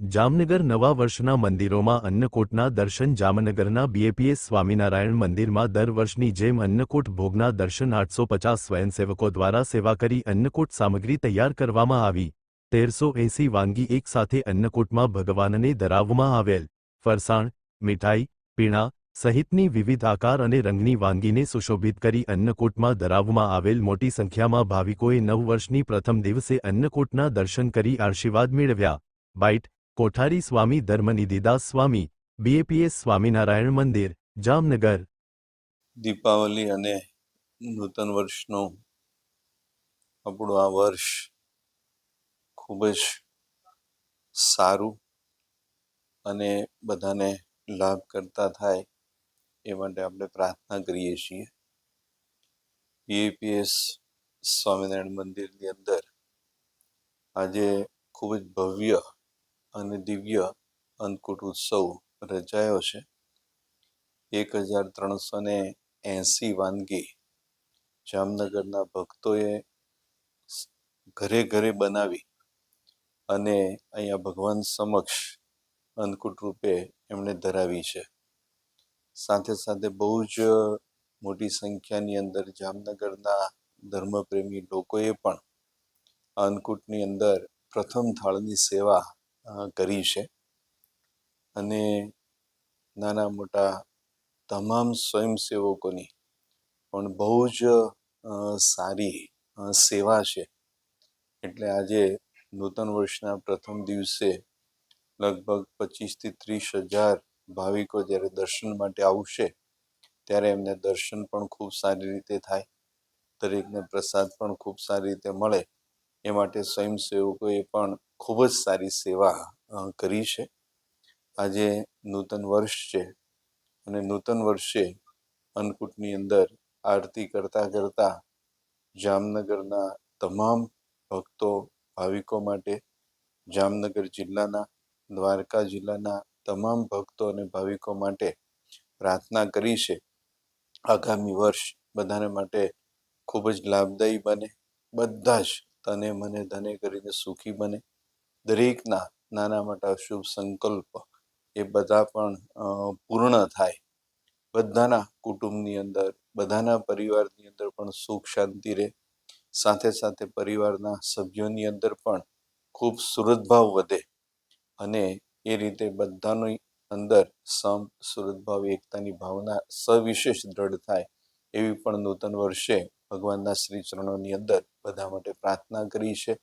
જામનગર નવા વર્ષના મંદિરોમાં અન્નકૂટના દર્શન, જામનગરના બીએપીએસ સ્વામિનારાયણ મંદિરમાં દર વર્ષની જેમ અન્નકૂટ ભોગના દર્શન આઠસો પચાસ સ્વયંસેવકો દ્વારા સેવા કરી અન્નકૂટ સામગ્રી તૈયાર કરવામાં આવી. તેરસો એંસી વાનગી એકસાથે અન્નકૂટમાં ભગવાનને ધરાવવામાં આવેલ. ફરસાણ, મીઠાઈ, પીણા સહિતની વિવિધ આકાર અને રંગની વાનગીને સુશોભિત કરી અન્નકૂટમાં ધરાવવામાં આવેલ. મોટી સંખ્યામાં ભાવિકોએ નવ વર્ષની પ્રથમ દિવસે અન્નકૂટના દર્શન કરી આશીર્વાદ મેળવ્યા. બાઇટ કોઠારી સ્વામી ધર્મનિધિદાસ સ્વામી બીએપીએસ સ્વામિનારાયણ મંદિર, જામનગર. દીપાવલી અને નૂતન વર્ષનું આપણું આ વર્ષ ખૂબ જ સારું અને બધાને લાભ કરતા થાય એ માટે આપણે પ્રાર્થના કરીએ છીએ. બીએપીએસ સ્વામિનારાયણ મંદિરની અંદર આજે ખૂબ જ ભવ્ય અને દિવ્ય અંકુટ ઉત્સવ રચાયો છે. એક હજાર ત્રણસો ને એંસી વાનગી જામનગરના ભક્તોએ ઘરે ઘરે બનાવી અને અહીંયા ભગવાન સમક્ષ અંકુટ રૂપે એમણે ધરાવી છે. સાથે સાથે બહુ જ મોટી સંખ્યાની અંદર જામનગરના ધર્મપ્રેમી લોકોએ પણ અંકુટની અંદર પ્રથમ થાળની સેવા કરી છે. અને નાના મોટા તમામ સ્વયંસેવકોની પણ બહુ જ સારી સેવા છે. એટલે આજે નૂતન વર્ષના પ્રથમ દિવસે લગભગ પચીસથી ત્રીસ હજાર ભાવિકો જ્યારે દર્શન માટે આવશે, ત્યારે એમને દર્શન પણ ખૂબ સારી રીતે થાય. દરેકને પ્રસાદ પણ ખૂબ સારી રીતે મળે. એ માટે સ્વયંસેવકોએ પણ ખૂબ જ સારી સેવા કરી છે. આજે નૂતન વર્ષ છે અને નૂતન વર્ષે અન્નકૂટની અંદર આરતી કરતાં કરતાં જામનગરના તમામ ભક્તો, ભાવિકો માટે જામનગર જિલ્લાના, દ્વારકા જિલ્લાના તમામ ભક્તો અને ભાવિકો માટે પ્રાર્થના કરી છે. આગામી વર્ષ બધાને માટે ખૂબ જ લાભદાયી બને. બધા જ તને મને ધને કરીને સુખી બને. દરેકના નાના મોટા શુભ સંકલ્પ એ બધા પણ પૂર્ણ થાય. બધાના કુટુંબની અંદર, બધાના પરિવારની અંદર પણ સુખ શાંતિ રહે. સાથે સાથે પરિવારના સભ્યોની અંદર પણ ખૂબ સુરતભાવ વધે અને એ રીતે બધાની અંદર સમ સુરતભાવ એકતાની ભાવના સવિશેષ દ્રઢ થાય એવી પણ નૂતન વર્ષે ભગવાનના શ્રી ચરણોની અંદર બધા માટે પ્રાર્થના કરી છે.